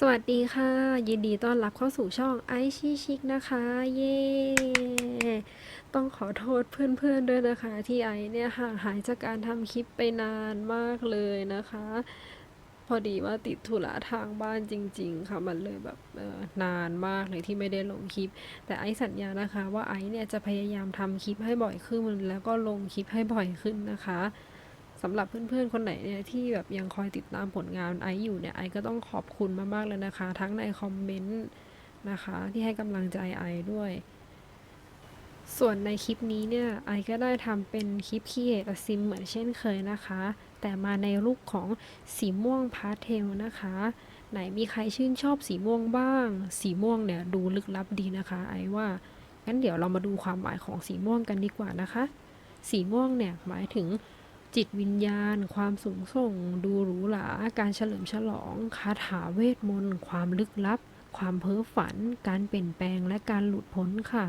สวัสดีค่ะ ยินดีต้อนรับเข้าสู่ช่องไอชิชิกนะคะ เย้ต้องขอโทษเพื่อนๆด้วยนะคะ ที่ไอเนี่ยห่างหายจากการทำคลิปไปนานมากเลยนะคะ พอดีว่าติดธุระทางบ้านจริง ๆ ค่ะ มันเลยแบบนานมากเลยที่ไม่ได้ลงคลิป แต่ไอสัญญานะคะ ว่าไอเนี่ยจะพยายามทำคลิปให้บ่อยขึ้นแล้วก็ลงคลิปให้บ่อยขึ้นนะคะ สำหรับเพื่อนๆ คนไหนเนี่ยที่แบบยังคอยติดตามผลงานไออยู่เนี่ยไอก็ต้องขอบคุณมากๆเลยนะคะ ทั้งในคอมเมนต์นะคะ ที่ให้กำลังใจไอด้วย ส่วนในคลิปนี้เนี่ยไอก็ได้ทำเป็นคลิปคีเอทซิมเหมือนเช่นเคยนะคะ แต่มาในรูปของสีม่วงพาสเทลนะคะ ไหนมีใครชื่นชอบสีม่วงบ้าง สีม่วงเนี่ยดูลึกลับดีนะคะ ไอว่างั้นเดี๋ยวเรามาดูความหมายของสีม่วงกันดีกว่านะคะ สีม่วงเนี่ยหมายถึง จิตวิญญาณ ความสูงส่ง ดูหรูหราการเฉลิมฉลอง คาถาเวทมนต์ ความลึกลับ ความเพ้อฝัน การเปลี่ยนแปลงและการหลุดพ้นค่ะ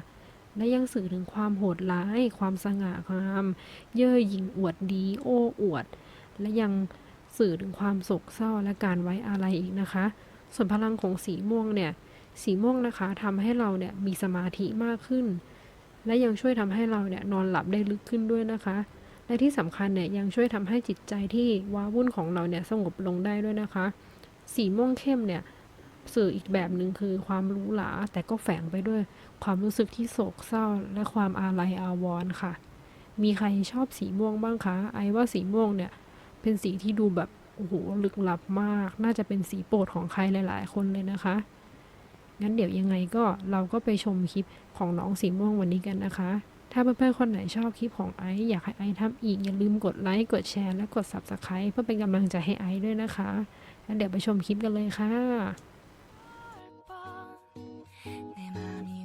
และยังสื่อถึงความโหดร้าย ความสง่างาม เย่อหยิ่งอวดดี โอ้อวด และยังสื่อถึงความโศกเศร้าและการไว้อาลัยอีกนะคะ ส่วนพลังของสีม่วงเนี่ย สีม่วงนะคะทำให้เราเนี่ยมีสมาธิมากขึ้น และยังช่วยทำให้เราเนี่ยนอนหลับได้ลึกขึ้นด้วยนะคะ และที่สำคัญเนี่ยยังช่วยทำให้จิตใจที่ว้าวุ่นของเราเนี่ยสงบลงได้ด้วยนะคะ สีม่วงเข้มเนี่ยสื่ออีกแบบหนึ่งคือความรู้หลาแต่ก็แฝงไปด้วย ความรู้สึกที่โศกเศร้า และความอาลัยอาวรณ์ค่ะ มีใครชอบสีม่วงบ้างคะ ไอว่าสีม่วงเนี่ยเป็นสีที่ดูแบบโอ้โหลึกลับมาก น่าจะเป็นสีโปรดของใครหลาย ๆ คนเลยนะคะ งั้นเดี๋ยวยังไงก็เราก็ไปชมคลิปของน้องสีม่วงวันนี้กันนะคะ ถ้าเพื่อนๆคนไหนชอบคลิปของไอซ์อยากให้ไอซ์ทำอีก อย่าลืมกดไลค์ กดแชร์ และกด Subscribe เพื่อเป็นกำลังใจให้ไอซ์ด้วยนะคะงั้นเดี๋ยวไปชมคลิปกันเลยค่ะ 내 맘이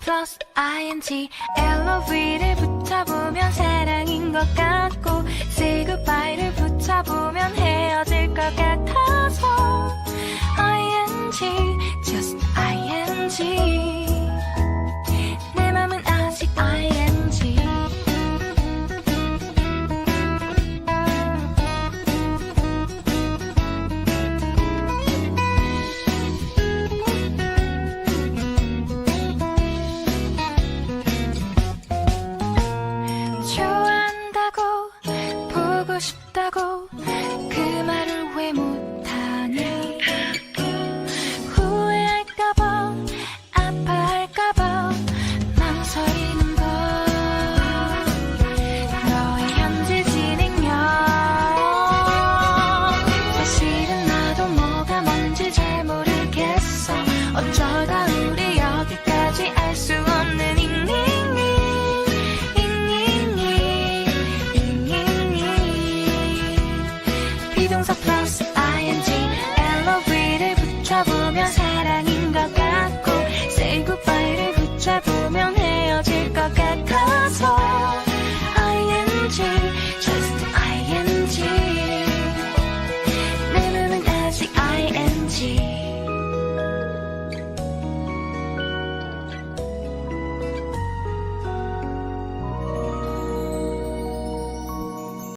플러스 ing love 를 붙여보면 사랑인 것 같고 say goodbye 를 붙여보면 헤어질 것 같아서 ing just ing 붙여보면 사랑인 것 같고 Say goodbye를 붙여보면 헤어질 것 같아서 I'm in.